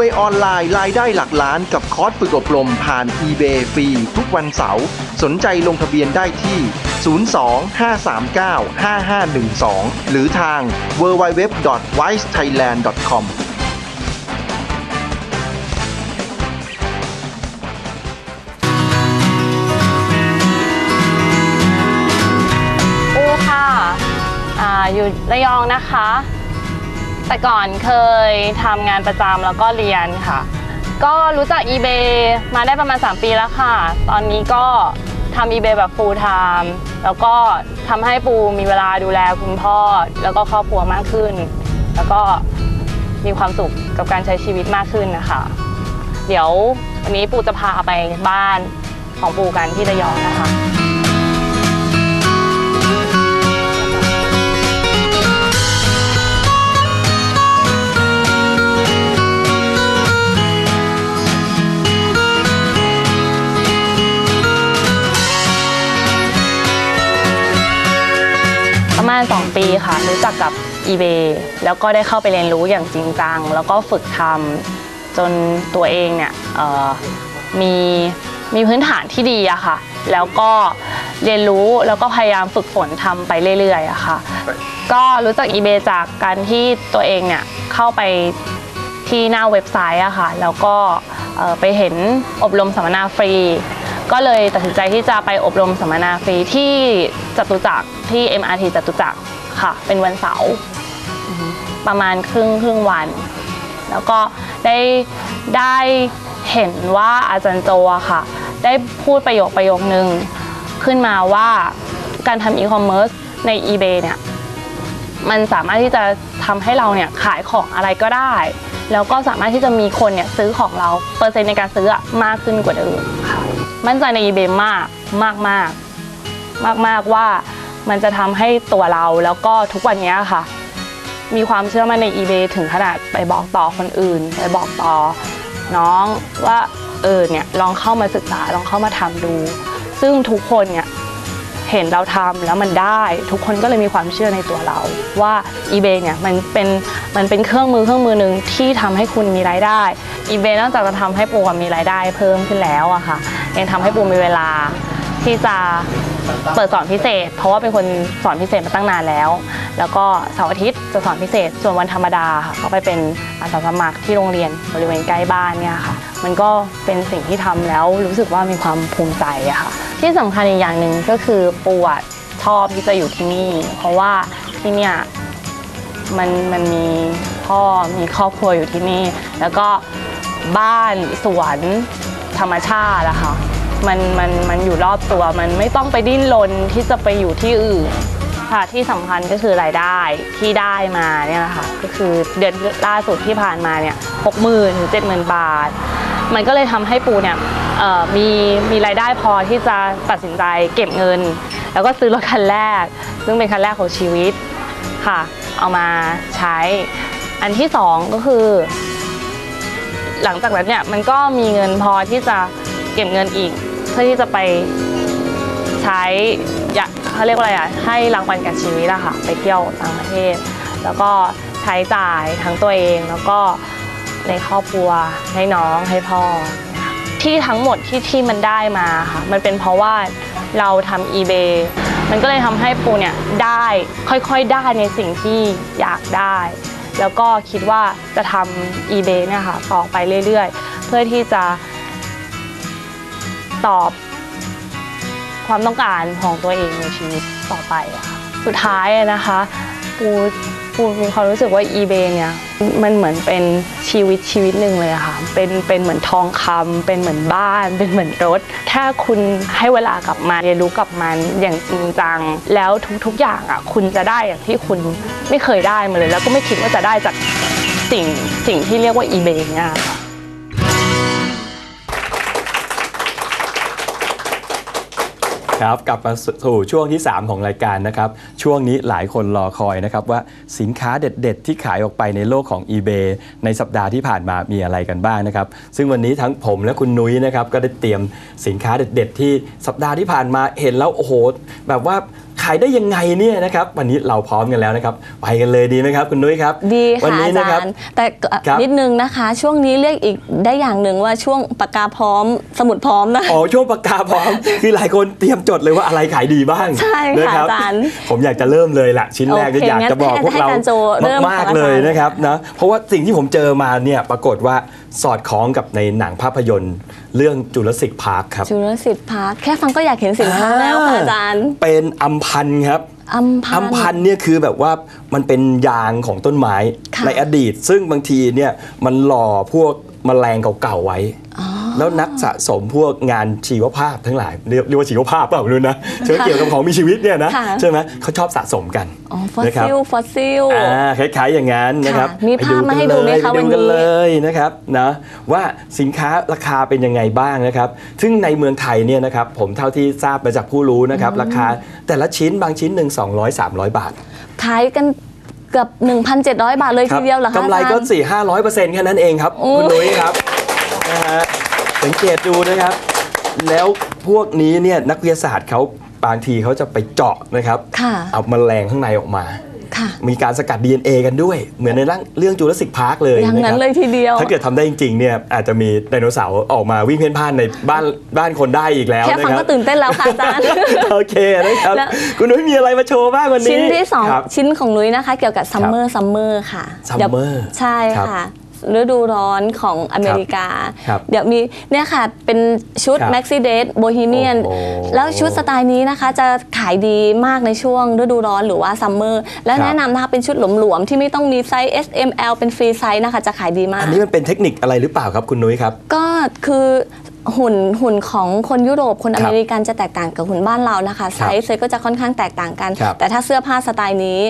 วยออนไลน์รายได้หลักล้านกับคอร์สฝึกอบรมผ่าน eBay ฟรีทุกวันเสาร์สนใจลงทะเบียนได้ที่ 02-539-5512 หรือทาง www.wisethailand.com ปูค่ะอาอยู่ระยองนะคะ แต่ก่อนเคยทำงานประจำแล้วก็เรียนค่ะ ก็รู้จัก eBay มาได้ประมาณ 3 ปีแล้วค่ะ ตอนนี้ก็ทำ eBay แบบ full time แล้วก็ทำให้ปูมีเวลาดูแลคุณพ่อ แล้วก็ครอบครัวมากขึ้น แล้วก็มีความสุขกับการใช้ชีวิตมากขึ้นนะคะ เดี๋ยววันนี้ปูจะพาไปบ้านของปูกันที่ระยองนะคะ ณ 2 ปีค่ะ รู้จักกับ eBay แล้วก็ได้เข้าไปเรียนรู้อย่างจริงจัง แล้วก็ฝึกทำจนตัวเองเนี่ยมีมีพื้นฐานที่ดีอะค่ะ แล้วก็เรียนรู้แล้วก็พยายามฝึกฝนทำไปเรื่อยๆอะค่ะ ก็รู้จัก eBay จากการที่ตัวเองเนี่ยเข้าไปที่หน้าเว็บไซต์อะค่ะ แล้วก็ไปเห็นอบรมสัมมนาฟรี ก็เลยตัดสินใจที่จะไปอบรมสัมมนาฟรีที่จตุจักรที่ MRT จตุจักรค่ะ เป็นวันเสาร์ประมาณครึ่งครึ่งวัน แล้วก็ได้ได้เห็นว่าอาจารย์โจค่ะ ได้พูดประโยคประโยคนึงขึ้นมาว่าการทำอีคอมเมิร์ซใน eBay เนี่ยมันสามารถที่จะทำให้เราเนี่ยขายของอะไรก็ได้ แล้วก็สามารถที่จะมีคนเนี่ยซื้อของเราเปอร์เซ็นต์ในการซื้ออะมากขึ้นกว่าเดิมค่ะมั่นใจใน eBay มากมากมากมากมากว่ามันจะทำให้ตัวเราแล้วก็ทุกวันเนี้ยค่ะ มีความเชื่อมั่นใน eBay ถึงขนาดไปบอกต่อคนอื่น ไปบอกต่อน้องว่าเออเนี่ยลองเข้ามาศึกษาลองเข้ามาทำดู ซึ่งทุกคนเนี่ย เห็นเราทำแล้วมันได้ ทุกคนก็เลยมีความเชื่อในตัวเรา ว่า eBay เนี่ยมันเป็นมันเป็นเครื่องมือเครื่องมือหนึ่งที่ทำให้คุณมีรายได้ eBay นอกจากจะทำให้ปูมีรายได้เพิ่มขึ้นแล้วอะค่ะยังทำให้ปูมีเวลาที่จะ เปิดสอนพิเศษ เพราะว่าเป็นคนสอนพิเศษมาตั้งนานแล้ว แล้วก็เสาร์อาทิตย์จะสอนพิเศษ ส่วนวันธรรมดาค่ะก็ไปเป็นอาสาสมัครที่โรงเรียนบริเวณใกล้บ้านเนี่ยค่ะ มันก็เป็นสิ่งที่ทำแล้วรู้สึกว่ามีความภูมิใจอะค่ะ ที่สำคัญอีกอย่างหนึ่งก็คือปูอะชอบที่จะอยู่ที่นี่ เพราะว่าที่เนี่ยมันมันมีพ่อมีครอบครัวอยู่ที่นี่ แล้วก็บ้านสวนธรรมชาติอะค่ะ มันมันมันอยู่รอบตัว มันไม่ต้องไปดิ้นรนที่จะไปอยู่ที่อื่นค่ะที่สำคัญก็คือรายได้ที่ได้มาเนี่ยนะคะก็คือเดือนล่าสุดที่ผ่านมาเนี่ยหกหมื่นถึงเจ็ดหมื่นบาท มันก็เลยทำให้ปูเนี่ยมีมีรายได้พอที่จะตัดสินใจเก็บเงิน แล้วก็ซื้อรถคันแรก ซึ่งเป็นคันแรกของชีวิตค่ะ เอามาใช้ อันที่สองก็คือ หลังจากนั้นเนี่ยมันก็มีเงินพอที่จะเก็บเงินอีก เพื่อที่จะไปใช้อยากเขาเรียกว่าอะไรอะให้รางวัลกับชีวิตอะค่ะไปเที่ยวต่างประเทศ แล้วก็ใช้จ่ายทั้งตัวเองแล้วก็ในครอบครัวให้น้องให้พ่อ ที่ทั้งหมดที่ที่มันได้มาค่ะมันเป็นเพราะว่าเราทำ eBay มันก็เลยทำให้ปูเนี่ยได้ค่อยๆได้ในสิ่งที่อยากได้ แล้วก็คิดว่าจะทำ eBay เนี่ยค่ะต่อไปเรื่อยๆ เพื่อที่จะ ตอบความต้องการของตัวเองในชีวิตต่อไปอะค่ะสุดท้ายนะคะ ปูปูมีความรู้สึกว่า eBay เนี่ยมันเหมือนเป็นชีวิตชีวิตหนึ่งเลยค่ะ เป็นเป็นเหมือนทองคำเป็นเหมือนบ้าน เป็นเหมือนรถแค่คุณให้เวลากับมันเรียนรู้กับมันอย่างจริงจัง แล้วทุกๆอย่างอะคุณจะได้อย่างที่คุณไม่เคยได้มาเลย แล้วก็ไม่คิดว่าจะได้จากสิ่งสิ่งที่เรียกว่า eBay เนี่ยค่ะ ครับกลับมาสู่ช่วงที่ 3 ของรายการนะครับ ช่วงนี้หลายคนรอคอยนะครับว่าสินค้าเด็ด ๆ ที่ขายออกไปในโลกของ eBay ในสัปดาห์ที่ผ่านมามีอะไรกันบ้างนะครับ ซึ่งวันนี้ทั้งผมและคุณนุ้ยนะครับก็ได้เตรียมสินค้าเด็ด ๆ ที่สัปดาห์ที่ผ่านมาเห็นแล้วโอ้โหแบบว่า ขายได้ยังไงเนี่ยนะครับวันนี้เราพร้อมกันแล้วนะครับ ไปกันเลยดีไหมครับ คุณนุ้ยครับ ดีวัค่ะนี้อานะคจารับ รย์แต่ก็ครับ นิดนึงนะคะ ช่วงนี้เรียกอีกได้อย่างหนึ่งว่าช่วงปากกาพร้อม สมุดพร้อมนะ อ๋อช่วงปากกาพร้อม คือหลายคนเตรียมจดเลยว่าอะไรขายดีบ้างใช่ค่ะนรับอาจารย์ผมอยากจะเริ่มเลยละชิ้นแรกโอเคก็อยากจะบอกพวกเรางั้นให้อาจารย์โจเริ่มมากของอาจารย์ๆเลยนะครับนะเพราะว่าสิ่งที่ผมเจอมาเนี่ยปรากฏว่าสอดคล้องกับในหนังภาพยนตร์เรื่องจุลศิษย์พาร์คครับจุลศิษย์พาร์คแค่ฟังก็อยากเห็นสินค้าแล้วค่ะอาจารย์ เป็นอัมพันธ์ครับอัมพันอัมพันธ์เนี่ยคือแบบว่ามันเป็นยางของต้นไม้ค่ะในอดีต ซึ่งบางทีเนี่ยมันหล่อพวกแมลงเก่าๆไว้อ๋อ แล้วนักสะสมพวกงานชีวภาพทั้งหลายเรียกเรียกว่าชีวภาพเปล่าไม่รู้นะเชื่อเกี่ยวกับของมีชีวิตเนี่ยนะค่ะ ใช่ไหมเขาชอบสะสมกัน อ๋อฟอสนะครับ ซิลฟอสซิล อ่าคล้ายๆอย่างนั้นนะครับค่ะมีภาพมาให้ดูไหมคะไปดูกันวันนี้ เลยนะครับนะว่าสินค้าราคาเป็นยังไงบ้างนะครับ ซึ่งในเมืองไทยเนี่ยนะครับผมเท่าที่ทราบมาจากผู้รู้นะครับราคาแต่ละชิ้นบางชิ้นหนึ่ง200 300 บาทขายกันเกือบ 1,700 บาทเลยทีเดียวเหรอคะกำไรก็ อาจารย์ 4 5 0 0เปอร์เซ็นต์แค่นั้นเองครับ โอ้ คุณนุ้ยครับนะฮะ สังเกตดูนะครับ แล้วพวกนี้เนี่ยนักวิทยาศาสตร์เขาบางทีเขาจะไปเจาะนะครับ ค่ะ เอาแมลงข้างในออกมา ค่ะ มีการสกัด DNA กันด้วย เหมือนในเรื่องเรื่องจูราสสิกพาร์คเลยอย่างนั้ะนครับเลยทีเดียว ถ้าเกิดทำได้จริงๆเนี่ยอาจจะมีไดโนเสาร์ออกมาวิ่งเพ่นพ่านในบ้านบ้านคนได้อีกแล้วแค่นะฟังครัก็บ ตื่นเต้นแล้วค่ะอาจารย์ โอเคนะครับ แล้ว คุณนุ้ยมีอะไรมาโชว์บ้างวันนี้ชิ้นที่สองครับ ชิ้นของนุ้ยนะคะ เกี่ยวกับซัมเมอร์ซัมเมอร์ค่ะ Summer เดี๋ยวใช่ครับ ค่ะ ฤดูร้อนของอเมริกา ครับเดี๋ยวมีเนี่ยค่ะ เป็นชุดครับ Maxi d a t e Bohemian โอ้โหแล้วชุดสไตล์นี้นะคะ จะขายดีมากในช่วงฤดูร้อนหรือว่าซัมเมอร์และครับ แนะนำนะคะเป็นชุดหลวมๆ ที่ไม่ต้องมีไซส์ S M L เป็นฟรีไซส์นะคะ จะขายดีมาก อันนี้มันเป็นเทคนิคอะไรหรือเปล่าครับคุณนุ้ยครับ ก็คือหุ่นหุ่นของคนยุโรปคนครัอบเมริกันจะแตกต่างกับหุ่นบ้านเรานะคะ ไซส์เลยก็จะค่อนข้างแตกต่างกัน ครับแต่ถ้าเสื้อผ้าสไตล์นี้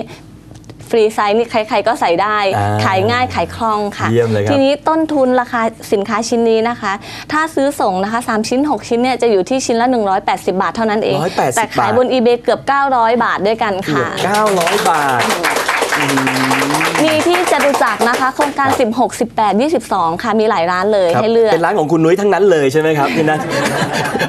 ฟรีไซส์นี่ใครๆก็ใส่ได้ อ่าขายง่ายขายคล่องค่ะ เยี่ยมเลยครับทีนี้ต้นทุนราคาสินค้าชิ้นนี้นะคะ ถ้าซื้อส่งนะคะ 3 ชิ้น 6 ชิ้นเนี่ยจะอยู่ที่ชิ้นละ 180 บาทเท่านั้นเอง 180แต่ขายบน eBay เกือบ 900 บาทด้วยกันเกือค่ะบ900 บาท มีที่จตุจักรนะคะ โครงการ 16 18 22 ค่ะมีหลายร้านเลยครับให้เลือก เป็นร้านของคุณนุ้ยทั้งนั้นเลยใช่ไหมครับที่นั่น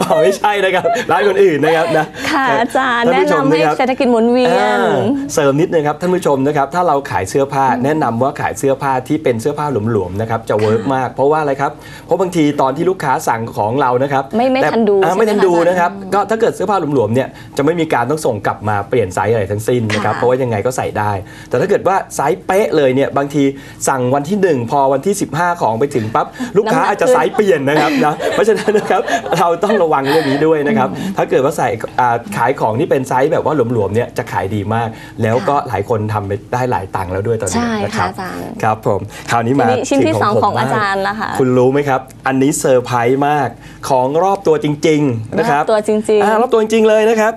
อ๋อไม่ใช่นะครับ ร้านคนอื่นนะครับนะค่ะอาจารย์ท่แนะผู้ชมนำให้ครับเศรษฐกิจหมุนเวียนอ่าเสริมนิดนึงครับท่านผู้ชมนะครับถ้าเราขายเสื้อผ้าแนะนำว่าขายเสื้อผ้าที่เป็นเสื้อผ้าหลวมๆนะครับจะเวิร์กมาก เพราะว่าอะไรครับเพราะบางทีตอนที่ลูกค้าสั่งของเรานะครับไม่ไม่แต่ทันดูอ่าใช่ไหมไม่ทันดูคะอาจารย์นะครับก็ถ้าเกิดเสื้อผ้าหลวมๆเนี่ยจะไม่มีการต้องส่งกลับมาเปลี่ยนไซส์อะไรทั้งสิ้นนะครับค่ะเพราะว่ายังไงก็ใส่ได้แต่ถ้าเกิดว่าไซส์เป๊ะเลยเนี่ยบางทีสั่งวันที่ 1 พอวันที่ 15 ของไปถึงปั๊บลูกค้าอาจจะไซส์เปลี่ยนนะครับนะเพราะฉะนั้นนะครับเราต้องระวังเรื่องนี้ด้วยนะครับถ้าเกิดว่าใส่อ่าขายของที่เป็นไซส์แบบว่าหลวมๆเนี่ยจะขายดีมาก แล้วก็หลายคนทำไปได้หลายตังค์แล้วด้วยตอนนี้ใช่นะคค่ะรับอาจารย์ครับผมคราวนี้ทีมานี้ชิ้นที่ถึสองผมของอาบ้จารย์ละค่ะคุณรู้ไหมครับ อันนี้เซอร์ไพรส์มากของรอบตัวจริง ๆ นะครับรอบตัวจริงๆอ่ารอบตัวจริง ๆ เลยนะครับ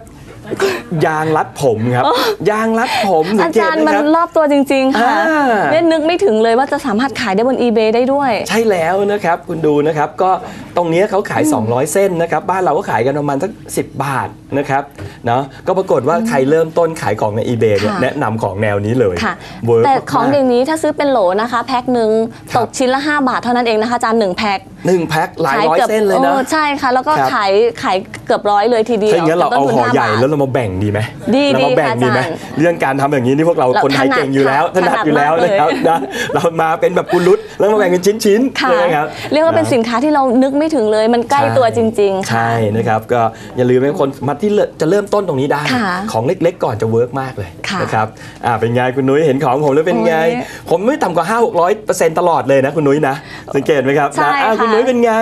ยางรัดผมครับ ยางรัดผมสัอางเกตจารย์ไหมมันครับ รอบตัวจริง ๆ ค่ะอ่า เนี่ยนึกไม่ถึงเลยว่าจะสามารถขายได้บน eBay ได้ด้วย ใช่แล้วนะครับ คุณดูนะครับ ก็ตรงนี้เขาขาย 200 เส้นนะครับ บ้านเราก็ขายกันประมาณสัก 10 บาทนะครับเนาะก็ปรากฏว่าใครเริ่มต้นขายของใน eBay เนี่ยค่ะ แนะนำของแนวนี้เลยค่ะ เวิร์กแต่ของมาก อย่างนี้ถ้าซื้อเป็นโหลนะคะ แพ็คหนึ่งครับ ตกชิ้นละ 5 บาทเท่านั้นเองนะคะอาจารย์หนึ่งแพ็ค หนึ่งแพ็คหลายร้อยกือบเส้นเลยนะออใช่ค่ะ แล้วก็ครับขายขายเกือบร้อยเลยทีเดียวถ้าอย่างนั้นเราต้เอาทุนห่อใหญ่บาทแล้วเรามาแบ่งดีไหมดีเรามาแบ่งดีดีค่ะไหมอาจารย์เรื่องการทำอย่างนี้นี่พวกเราเราคนไทยถนัดเก่งอยู่แล้วถค่ะนัดอยู่แล้วถนัดนะมากครับเลยนะเรามาเป็นแบบกุลุตแล้วมาแบ่งเป็นชิ้นๆค่ะใช่ไหมครับเรียกว่าเป็นสินค้าที่เรานึกไม่ถึงเลยมันใกล้ตัวจริงๆค่ะใช่นะครับก็อย่าลืมให้คนมาที่เริ่มจะเริ่มต้นตรงนี้ได้ค่ะของเล็กๆ ก่อนจะเวิร์กมากเลยค่ะนะครับอ่าเป็นไงคุณนุ้ยเห็นของผมแล้วเป็นไงโอ้ยผมไม่ต่ำกว่า5 6 0 0เปอร์เซ็นต์ตลอดเลยนะคุณนุ้ยนะสังเกตไหมครับใช่นะอ่าค่ะคุณนุ้ยเป็นไง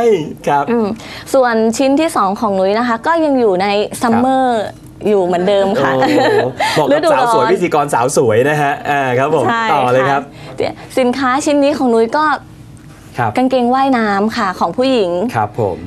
ครับอืมส่วนชิ้นที่ 2 ของนุ้ยนะคะ ก็ยังอยู่ในซัมเมอร์อยู่เหมือนเดิมค่ะโอ้บอกกับสาวสวยพิธีกรสาวสวยนะฮะอ่าครับผมใช่ต่อเลยครับะเดี๋ยวสินค้าชิ้นนี้ของนุ้ยก็ครับกางเกงว่ายน้ำค่ะของผู้หญิงครับผม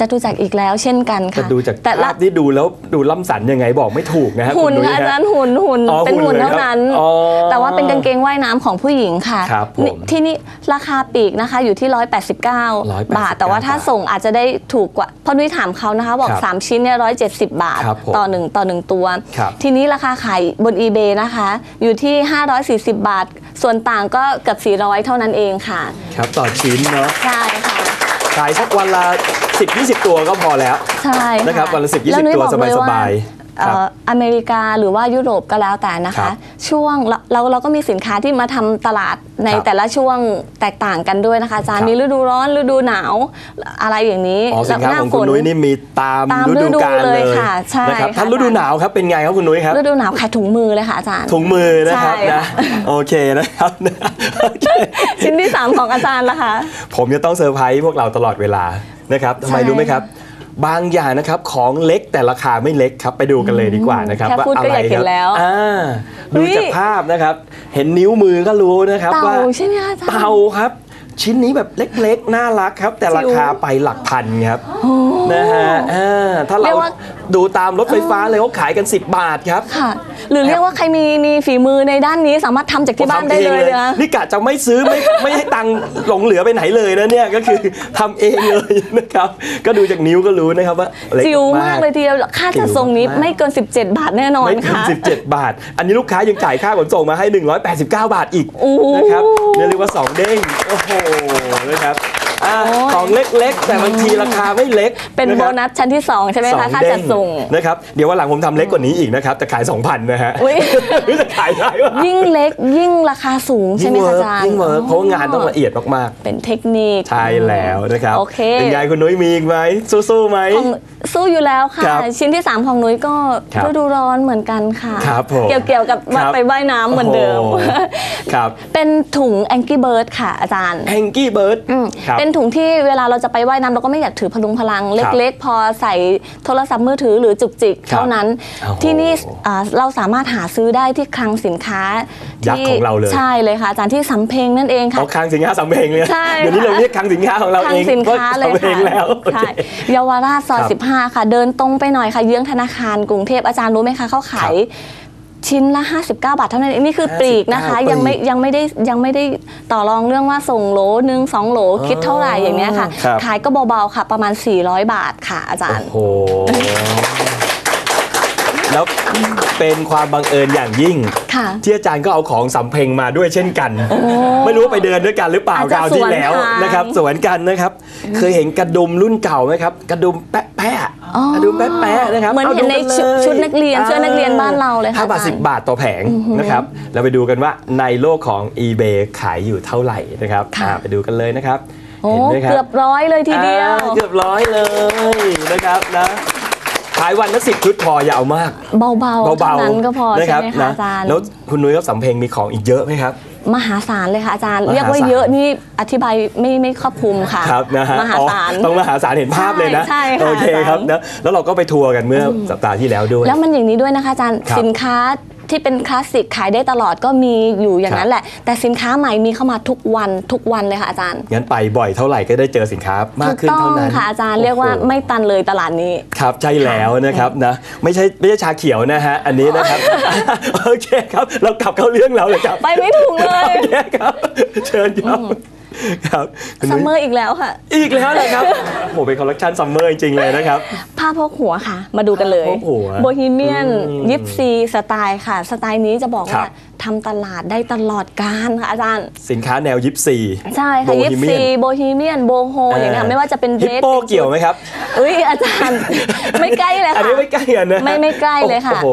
จะดูจากรอีกแล้วเช่นกันแต่ค่ะ ดูจากแต่ภาละพที่ดูแล้วดูล่ำสันยังไงบอกไม่ถูกนะฮะหุ่นคุณนุ้ยค่ะอาฮะ จารย์หุ่นหุ่นอ๋อเป็นหุ่นหุ่นเลยเท่าครับนั้นอ๋อแต่ว่าเป็นกางเกงว่ายน้ำของผู้หญิงค่ะครับผมนี่ที่นี่ราคาปลีกนะคะอยู่ที่ 189 บาท แต่ว่าถ้าส่งอาจจะได้ถูกกว่าเพราะนุ้ยถามเขานะคะ บอก ครับ3 ชิ้นเนี่ย170 บาท ครับผมต่อหนึ่งต่อหนึ่งตัว ครับทีนี้ราคาขายบน eBay นะคะ อยู่ที่ 540 บาท ส่วนต่างก็เกือบ400 เท่านั้นเองค่ะ ครับต่อชิ้นเนาะ ใช่ค่ะ ขายสักวันละ 10-20 ตัวก็พอแล้วใช่นะครับวันละ10-20แล้นุ้ยตัวบอกเลยสบายว่ เอ่ออเมริกาหรือว่ายุโรปก็แล้วแต่นะครัคะ บช่วงเราเราเราก็มีสินค้าที่มาทำตลาดในครับแต่ละช่วงแตกต่างกันด้วยนะคะอาจารครัย์บ มีฤดูร้อนฤดูหนาวอะไรอย่างนี้อ๋อสินค้าแล้วหของคุณฝนุ้ยนี่มีตามตามฤดูกาลฤดูเลเลยยค่ะใช่นะครับค่ะถ้าฤดูหนาวครับเป็นไงครับคุณนุ้ยครับ ฤดูหนาวขายถุงมือเลยค่ะอาจารย์ ถุงมือนะครับใช่ นะค่ะโอเคนะครับโอเค ชิ้นที่ 3 ของอาจารย์ละคะ ผมจะต้องเซอร์ไพรส์พวกเราตลอดเวลานะครับทำไมใช่รู้ไหมครับ บางอย่างนะครับของเล็กแต่ราคาไม่เล็กครับไปดูกันเลยดีกว่านะครับแค่ว่าพูดอะก็ไรอยากคเห็รันแล้วอ่าดูเฮ้ยจากภาพนะครับ เห็นนิ้วมือก็รู้นะครับเต่าว่าใช่ไหมคะอาจารย์เต่าครับชิ้นนี้แบบเล็กๆ น่ารักครับ แต่ราคาไปหลักพันครับนะฮะอ่าถ้าเรีเรายกว่า ดูตามรถไฟฟ้าเลยเขาขายกัน 10 บาทครับค่ะ หรือเรียกว่าใครมีมีฝีมือในด้านนี้สามารถทำจากที่บ้านได้เลยนะ นี่กะจะไม่ซื้อไม่ไม่ให้ตังค์หลงเหลือไปไหนเลยนะเนี่ยก็คือทำเองเลยนะครับ ก็ดูจากนิ้วก็รู้นะครับว่าเล็ก จิ๋วมากเลยทีเดียวค่าจัดส่งนี้จิ๋วมาก ไม่เกิน 17 บาทแน่นอนไม่เกินค่ะ 17 บาท อันนี้ลูกค้ายังจ่ายค่าขนส่งมาให้ 189 บาทอีกโอ้นะครับเรียกว่า 2 เด้ง โอ้โหนะครับ อะโอ้ยของเล็กๆ แต่บางทีราคาไม่เล็กเป็นะโบครับนัสชั้นที่ 2 ใช่ไหมสอคะงค่าเด้จัดส่ง นะครับ เดี๋ยววันหลังผมทำเล็กกว่านี้อีกนะครับ แต่ขาย 2,000 นะฮะอุ๊ยไม่รู้จะขายได้ปะยิ่งเล็กยิ่งราคาสูงใช่ไหมยิ่งคะเวิร์กอาจารย์ยิ่งเวิร์กเพราะว่างานต้องละเอียดมากเป็นเทคนิค ๆ ใช่แล้วนะครับโอเคเป็นไงคุณนุ้ยมีอีกไหมสู้ๆไหม ของคสู้อยู่แล้วค่ะรับชิ้นที่ 3 ของนุ้ยก็ครับฤดูร้อนเหมือนกันค่ะ ครับผมเกี่ยวๆกับว่าครับไปว่ายน้ำเหมือนเดิม โอ้โหครับ เป็นถุงแองกี้เบิร์ดค่ะอาจารย์แฮงกี้เบิร์ดอืมครับ เป็นถุงที่เวลาเราจะไปว่ายน้ำเราก็ไม่อยากถือพลุงพลังครับเล็ก ๆ พอใส่โทรศัพท์มือถือหรือจุกจิกครับเท่านั้นโอ้โหที่นี่อ่าเราสามารถหาซื้อได้ที่คลังสินค้ายักษ์ของเราเลย ใช่เลยค่ะ อาจารย์ที่สำเพ็งนั่นเองค่ะ เอาคลังสินค้าสำเพ็งเลยใช่เดี๋ยวนี้เราเรียกคลังสินค้าของเราคลัเองสินค้าเลยพระสำพ็งค่ะแล้วโอใช่เคเยาวราชซอยครับ15 ค่ะ เดินตรงไปหน่อยค่ะ เยื้องธนาคารกรุงเทพอาจารย์รู้ไหมคะเขาขาย ชิ้นละ 59 บาทเท่านั้นเองนี่คือปลีกนะคะ 59ยังไม่ปลีกยังไม่ได้ยังไม่ได้ต่อรองเรื่องว่าส่งโหลหนึ่งสองโหลคิดเท่าไหร่อย่างเนี้ยค่ะ ครับ ขายก็เบาๆค่ะ ประมาณ 400 บาทค่ะอาจารย์ โอ้โห แล้วเป็นความบังเอิญอย่างยิ่ง ค่ะ ที่อาจารย์ก็เอาของสำเพ็งมาด้วยเช่นกัน ไม่รู้ว่าไปเดินด้วยกันหรือเปล่าอาจคจะราวที่แล้วสวนทาง นะครับ สวนกันนะครับ เคยเห็นกระดุมรุ่นเก่าไหมครับ กระดุมแปะแปะอ๋อกระ ดุมแปะแปะนะครับเหมือนเห็นในาดูกัชุดลยชุดนักเรียนเสื้อนักเรียนบ้านเราเลยค่ะห้าบาทอาจารย์สิบบาทต่อแผงนะครับ เราไปดูกันว่าในโลกของ eBay ขายอยู่เท่าไหร่นะครับค่ะอ่าไปดูกันเลยนะครับโอ้เห็นไหมครับเกือบร้อยเลยทีเดียวอ่าเกือบร้อยเลยนะครับนะขายวันละสิบชุดพอยาวมาก เบาๆเบาเท่านั้นก็พอๆนะคใช่รับไหมคะนะอาจารย์แล้วคุณนุ้ยกับสำเพ็งมีของอีกเยอะไหมครับ มหาศาลเลยค่ะอาจารย์ มหาศาล เรียกว่าเยอะนี่อธิบายไม่ไม่ครอบคลุมค่ะครับนะฮะมหาอ๋อศาล ต้องมหาศาลเห็นภาพเลยนะใช่ใช่ค่ะโอเคอาจารย์ ครับนะแล้วเราก็ไปทัวร์กันเมื่ออสัปดาห์ที่แล้วด้วย แล้วมันอย่างนี้ด้วยนะคะอาจารย์ครับสินค้า ที่เป็นคลาสสิกขายได้ตลอดก็มีอยู่อย่างนั้นแหละ แต่สินค้าใหม่มีเข้ามาทุกวันทุกวันเลยค่ะอาจารย์งั้นไปบ่อยเท่าไหร่ก็ได้เจอสินค้ามากถูกขึ้นต้อเท่างนั้นค่ะอาจารย์เรียกว่าโอ้โหไม่ตันเลยตลาดนี้ครับใช่แล้วนะครับนะไม่ใช่ไม่ใช่ชาเขียวนะฮะอันนี้นะครับโอเคครับ เรากลับเข้าเรื่องเราเลยครับ ไปไม่ถูกเลยโอเคครับ เชิญครับ ครับคุณซัมนุ้ยเมอร์อีกแล้วค่ะ อีกแล้วเลยครับโหเป็นคอลเลคชันซัมเมอร์จริง ๆ เลยนะครับ ผ้าพกหัวค่ะ มาดูกันเลย ผ้าพกหัวโบฮีเมียน อืมยิปซีสไตล์ค่ะ สไตล์นี้จะบอกครัว่าบ ทำตลาดได้ตลอดการค่ะอาจารย์ สินค้าแนวยิปซี ใช่ค่ะ ยิป Bohemian ซีโบฮีเมียน โบโฮอย่างเงี้ยไม่ว่าจะเป็นเดฮิปรสโปเกี่ยวไหมครับเอ้ยอาจารย์ ไม่ใกล้เลยอันค่ะ นี้ไม่ใกล้กันนะไม่ไม่ใกล้เลยค่ะ โอ้โห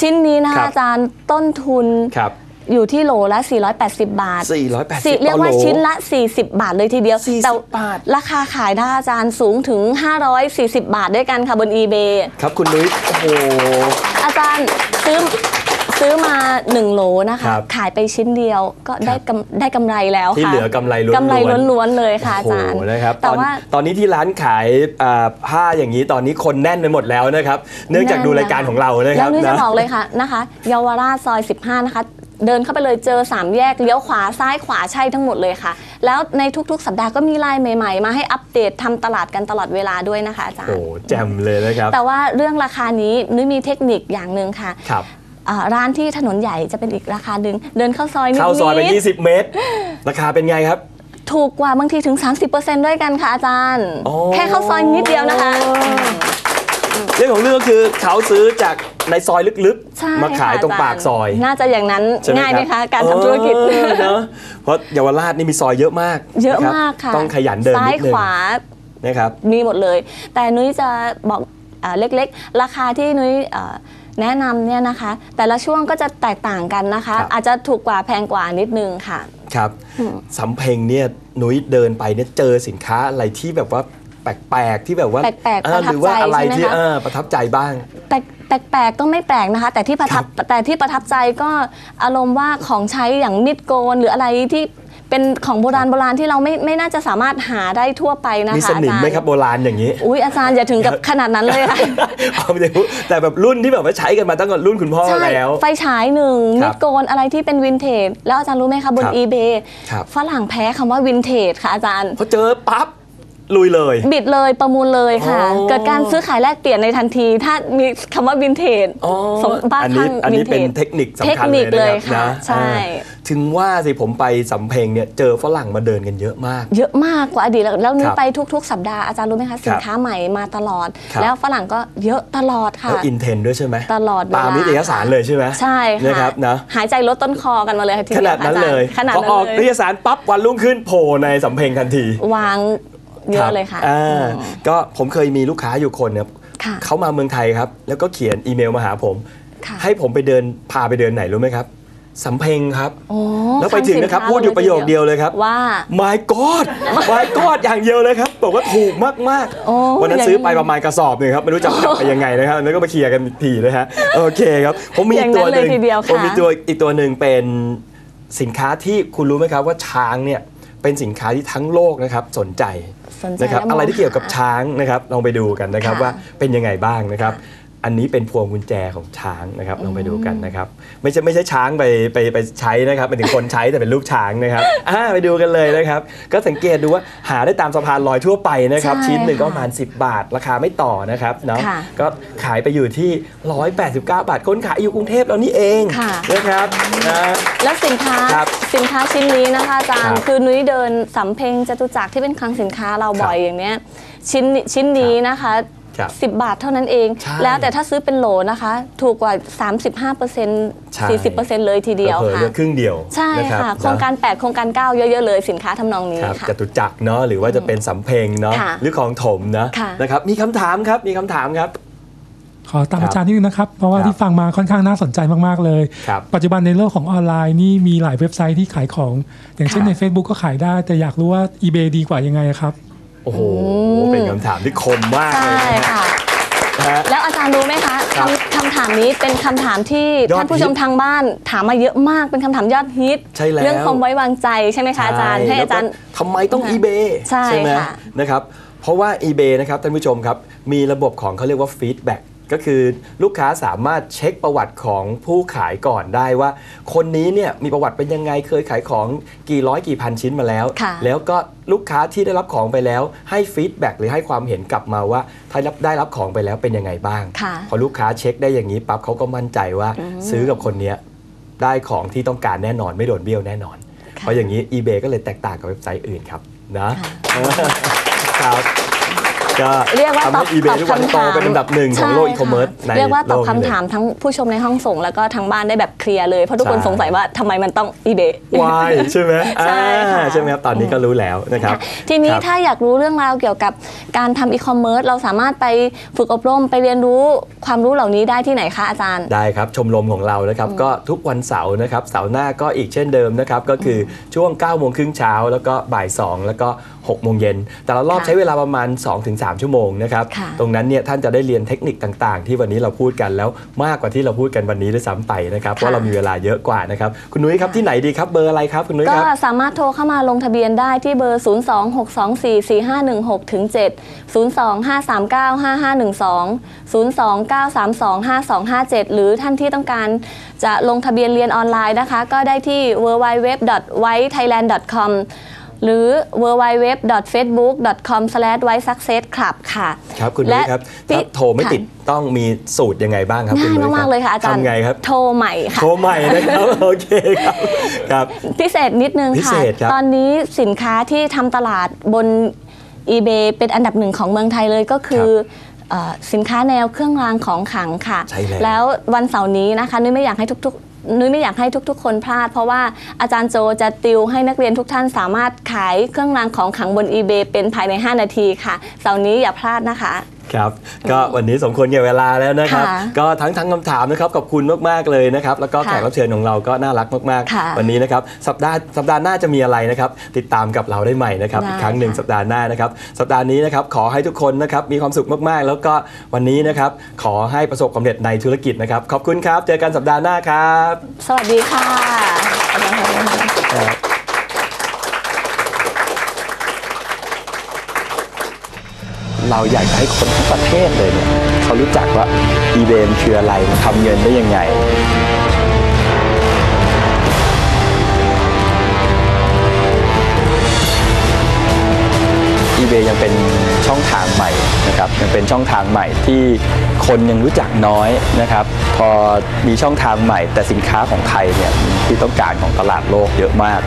ชิ้นนี้นะครัคะบ อาจารย์ต้นทุน ครับ อยู่ที่โหลละ 480 บาท480สิเรียกว่าต่อโหลชิ้นละ 40 บาทเลยทีเดียว 40แต่บาท ราคาขายได้อาจารย์สูงถึง 540 บาทด้วยกันค่ะบน eBay ครับคุณนุ้ยโอ้โห อาจารย์ซื้อซื้อมา 1 โหลนะคะ ครับขายไปชิ้นเดียวก็ได้กำได้กำไรแล้วค่ะที่เหลือกำไรล้วนๆ กำไรล้วนๆเลยค่ะอาจารย์ โอ้โหนะครับแต่ตอนว่า ตอนนี้ที่ร้านขายอ่าผ้าอย่างนี้ตอนนี้คนแน่นไปหมดแล้วนะครับ เนื่องจากดูรายการของเรานะคแล้รัวบนี่จะนะ บอกเลยค่ะนะคะ เยาวราชซอย 15 นะคะ เดินเข้าไปเลยเจอ3แยกเลี้ยวขวาซ้ายขวาใช่ทั้งหมดเลยค่ะ แล้วในทุกๆ สัปดาห์ก็มีไลน์ใหม่ๆ มาให้อัปเดตทำตลาดกันตลอดเวลาด้วยนะคะอาจารโอ้ย์ แจ่มเลยนะครับ แต่ว่าเรื่องราคานี้นุ้ยมีเทคนิคอย่างหนึ่งค่ะครับ อ่าร้านที่ถนนใหญ่จะเป็นอีกราคาหนึ่งเดินเข้าซอยนิดเข้าซอยไปๆ20 เมตร ราคาเป็นไงครับ ถูกกว่าบางทีถึง 30%ด้วยกันค่ะอาจารย์ อ๋อ แค่เข้าซอยนิดเดียวนะคะ เรื่องของเรื่องก็คือเขาซื้อจากในซอยลึกใช่ๆ มาขายค่ะตรงอจปากซอย น่าจะอย่างนั้นใช่ไหมง่ายไหมครัคะบการทำธุรกิจ เออเนอะเพราะเยาวราชนี่มีซอยเยอะมากเยอะนรับมากค่ะต้องขยันเดินซ้านิยดนึขงวา นะครับ มีหมดเลย แต่นุ้ยจะบอกอ่าเล็กๆ ราคาที่นุ้ยเอ่อแนะนำเนี่ยนะคะ แต่ละช่วงก็จะแตกต่างกันนะคะ ครับ อาจจะถูกกว่าแพงกว่านิดนึงค่ะ ครับสำเพ็งเนี่ยนุ้ยเดินไปเนี่ยเจอสินค้าอะไรที่แบบว่า แปลกๆที่แบบว่าแปลกๆเออประทับหรือว่าอะไรใจใช่ไหมที่คะเออประทับใจบ้างแปลกแปลกๆก็ไม่แปลกนะคะ แต่ที่ประทับแต่ที่ประทับใจก็อารมณ์ว่าของใช้อย่างมีดโกนหรืออะไรที่เป็นของโบราณโบราณที่เราไม่ไม่น่าจะสามารถหาได้ทั่วไปนะคะมีสนิมอาจารย์ไหมครับโบราณอย่างนี้ อุ้ยอาจารย์อย่าถึงกับขนาดนั้นเลยค่ะเอาไม่ได้พูดแต่แบบรุ่นที่แบบว่าใช้กันมาตั้งแต่รุ่นคุณพ่อใช่แล้วไฟฉายหนึ่งครัมิบดโกนอะไรที่เป็นวินเทจแล้วอาจารย์รู้ไหมคะบนครับ eBay ครับฝรั่งแพ้คำว่าวินเทจค่ะอาจารย์พอเจอปั๊บ ลุยเลย บิดเลยประมูลเลยค่ะ อ๋อ เกิดการซื้อขายแลกเปลี่ยนในทันที ถ้ามีคำว่าวินเทจอ๋อสมบ้าอันข้านี้งอันวินี้นเทเป็นจ เทคนิคสำเทคคัญนิเลคยนะครับเลยค่ะนะใช่ อ่าถึงว่าสิผมไปสำเพ็งเนี่ยเจอฝรั่งมาเดินกันเยอะมาก เยอะมากกว่าอดีตแล้วแล้วนุ้คยรับไปทุก ๆ สัปดาห์อาจารย์รู้ไหมคะสินค้าใหม่มาตลอด ครับ แล้วฝรั่งก็เยอะตลอดค่ะ แล้วอินเทนด้วยใช่ไหมตลอดเวลา ตามนิตยสารเลยใช่ไหมใช่ค่ะนะครับนะ หายใจลดต้นคอกันมาเลยค่ะทีขเดียวนาดนั้นอจรเลย ขนาดพอนั้นออกเลนิยตยสารปั๊บวันรุ่งขึ้นโผล่ในสำเพ็งทันที วาง เยอะเลยค่ะรับอ่าอืมก็ผมเคยมีลูกค้าอยู่คนเนี่ยค่ะเขามาเมืองไทยครับ แล้วก็เขียนอีเมลมาหาผมค่ะให้ผมไปเดินพาไปเดินไหนรู้ไหมครับสำเพ็งครับโอ้แล้วไปถึงนะครับำสิพูดอยู่ประโยคเดียวเลยครับ ว่า My God My God อย่างเดียวเลยครับ บอกว่าถูกมากโอ้ๆวันนั้นอย่างนี้ซื้อไปประมาณกระสอบหนึ่งครับ ไม่รู้จะเอากลับไปยังไงนะครับ แล้วก็มาเคลียร์กันอีกทีนะฮะ โอเคครับ ผมมีอีกตัวหนึ่งอย่างนั้นเลยทีเดียวค่ะผมมีตัวอีกตัวหนึ่งเป็นสินค้าที่คุณรู้ไหมครับว่าช้างเนี่ยเป็นสินค้าที่ทั้งโลกนะครับสนใจ สนใจนะครับและมงอะไรที่เกี่ยวกับหาช้างนะครับ ลองไปดูกันนะครับค่ะว่าเป็นยังไงบ้างนะครับค่ะ อันนี้เป็นพวงกุญแจของช้างนะครับลองไปดูกันนะครับ ไม่ใช่ไม่ใช่ช้างไปไปไปใช้นะครับเป็นถึงคนใช้แต่เป็นลูกช้างนะครับอ่าไปดูกันเลยนะครับ ก็สังเกตดูว่าหาได้ตามสะพานลอยทั่วไปนะครับใช่ชิ้นหนึ่งก็ค่ะประมาณ 10 บาท ราคาไม่ต่อนะครับเนาะค่ะก็ขายไปอยู่ที่ 189 บาท คนขายอยู่กรุงเทพแล้วนี่เองค่ะนะครับนะแล้วสินค้าครับสินค้าชิ้นนี้นะคะอาจารย์ครับคือนุ้ยเดินสำเพ็งจตุจักรที่เป็นคลังสินค้าเราบ่อยครับอย่างเนี้ยชิ้นชิ้นนี้นะคะ ครับ10 บาทเท่านั้นเอง ใช่แล้วแต่ถ้าซื้อเป็นโหลนะคะ ถูกกว่า ใช่ 35% 40%เลยทีเดียวเผลอๆค่ะ เหลือครึ่งเดียวใช่นรับค่ะ โครงการ 8 โครงการ 9 เยอะๆเลยสินค้าทำนองนี้ครับค่ะ จตุจักรเนาะหรือว่าจะเป็นสำเพ็งเนาะค่ะหรือของถมนะค่ะ นะครับมีคำถามครับมีคำถามครับ ขอตามครับอาจารย์นิดนึงนะครับ เพราะว่าครับที่ฟังมาค่อนข้างน่าสนใจมาก ๆ เลย ครับปัจจุบันในโลกของออนไลน์นี่มีหลายเว็บไซต์ที่ขายของ อย่างเช่นครับใน Facebook ก็ขายได้ แต่อยากรู้ว่า eBay ดีกว่ายังไงครับ โอ้โห เป็นคำถามที่คมมากใช่เลยนะค่ะ ฮะ แล้วอาจารย์รู้ไหมคะครับคำคำถามนี้เป็นคำถามที่ยอดฮิตท่านผู้ชมทางบ้านถามมาเยอะมากเป็นคำถามยอดฮิตใช่แล้ว เรื่องความไว้วางใจใช่ไหมคะอาจารย์ให้อาจารย์ แล้วก็ทำไมต้อง ค่ะ eBay ใช่ไหมค่ะนะครับ เพราะว่า eBay นะครับท่านผู้ชมครับ มีระบบของเขาเรียกว่า feedback ก็คือลูกค้าสามารถเช็คประวัติของผู้ขายก่อนได้ว่า คนนี้เนี่ยมีประวัติเป็นยังไงเคยขายของกี่ร้อยกี่พันชิ้นมาแล้วค่ะแล้วก็ลูกค้าที่ได้รับของไปแล้ว ให้ฟีดแบ็กหรือให้ความเห็นกลับมาว่าถ้ารับได้รับของไปแล้วเป็นยังไงบ้างค่ะพอลูกค้าเช็คได้อย่างนี้ปั๊บเขาก็มั่นใจว่าซื้อกับคนเนี้ยได้ของที่ต้องการแน่นอนไม่โดนเบี้ยวแน่นอนค่ะเพราะอย่างนี้ eBay ก็เลยแตกต่างกับเว็บไซต์อื่นครับนะครับ ก็เรียกว่าทำตอให้บ eBay ตอบทุกวันคำโตถามเป็นอันดับหนึ่งของโลกใช่อีคอมเมิร์ซค่ะในเรียกว่าตอบโลคำนี้เลยถามทั้งผู้ชมในห้องส่งแล้วก็ทางบ้านได้แบบเคลียร์เลย เพราะทุกคนใช่ สงสัยว่าทำไมมันต้อง eBay วายใช่ไหมใช่ค่ะ อ่าใช่ไหมครับ ตอนนี้ก็รู้แล้วนะครับทีนี้ครับ ถ้าอยากรู้เรื่องราวเกี่ยวกับการทำอีคอมเมิร์ซเราสามารถไปฝึกอบรมไปเรียนรู้ความรู้เหล่านี้ได้ที่ไหนคะอาจารย์ ได้ครับ ชมรมของเรานะครับ ก็ทุกวันเสาร์นะครับ เสาร์หน้าก็อีกเช่นเดิมนะครับ ก็คือช่วง9โมงครึ่งเช้า แล้วก็บ่าย 2 แล้วก็ 6โมงเย็น แต่ละรอบค่ะใช้เวลาประมาณ 2-3 ชั่วโมงนะครับ ค่ะ ตรงนั้นเนี่ยท่านจะได้เรียนเทคนิคต่างๆ ที่วันนี้เราพูดกันแล้วมากกว่าที่เราพูดกันวันนี้ด้วยซ้ำไปนะครับเพราะเรามีเวลาเยอะกว่านะครับคุณนุ้ยครับที่ไหนดีครับเบอร์อะไรครับคุณนุ้ยก็ครับ สามารถโทรเข้ามาลงทะเบียนได้ที่เบอร์ 026244516ถึง7 025395512 029325257 หรือท่านที่ต้องการจะลงทะเบียนเรียนออนไลน์นะคะ ก็ได้ที่ www.whitethailand.com หรือ www.facebook.com/whitesuccessclub ค่ะ ครับคุณนุ้ยครับและถ้าโทรไม่ติดค่ะต้องมีสูตรยังไงบ้างครับคุณง่ายนุ้ยมากๆเลยค่ะอาจารย์ทำไงครับโทรใหม่ค่ะโทรใหม่นะครับโอเคครับครับพิเศษนิดนึงพิค่ะเศษครับตอนนี้สินค้าที่ทำตลาดบน eBay เป็นอันดับหนึ่งของเมืองไทยเลยก็คือเอ่อสินค้าแนวเครื่องรางของขลังค่ะใช่แล้วแล้ววันเสาร์นี้นะคะนุ้ยไม่อยากให้ทุก ๆ นุ้ยไม่อยากให้ทุก ๆ คนพลาด เพราะว่าอาจารย์โจจะติวให้นักเรียนทุกท่านสามารถขายเครื่องรางของขลังบน eBay เป็นภายใน 5 นาทีค่ะเสาร์นี้อย่าพลาดนะคะ ครับ ก็วันนี้สมควรแก่เวลาแล้วนะครับค่ะก็ทั้งทั้งคำถามนะครับขอบคุณมากๆเลยนะครับ แล้วก็ค่ะแขกรับเชิญของเราก็น่ารักมากค่ะๆวันนี้นะครับสัปดาห์สัปดาห์หน้าจะมีอะไรนะครับ ติดตามกับเราได้ใหม่นะครับได้อีกครั้งหนึ่งค่ะสัปดาห์หน้านะครับ สัปดาห์นี้นะครับขอให้ทุกคนนะครับมีความสุขมากๆ แล้วก็วันนี้นะครับขอให้ประสบความสำเร็จในธุรกิจนะครับ ขอบคุณครับ เจอกันสัปดาห์หน้าครับ สวัสดีค่ะ เราอยากจะให้คนทั้งประเทศเลยเนี่ยเขารู้จักว่า eBay มันคืออะไรมันทำเงินได้ยังไง eBay ยังเป็นช่องทางใหม่นะครับยังเป็นช่องทางใหม่ที่คนยังรู้จักน้อยนะครับ พอมีช่องทางใหม่แต่สินค้าของไทยเนี่ยที่ต้องการของตลาดโลกเยอะมาก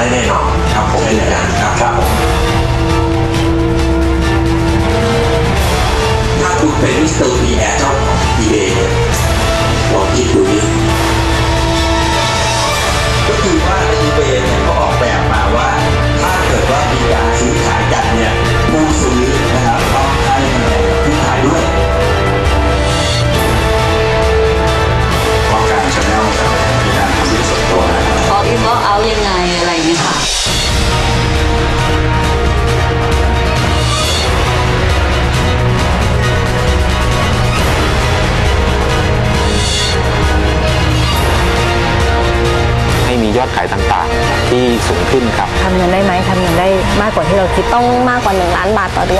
ได้แน่นอนครับผมเป็นอย่างนั้นครับครับผมถ้าคุณเป็นมิสเตอร์พีแอร์เจ้าของ eBay เนี่ยลองคิดดูดิ ล้านบาทต่อเดือน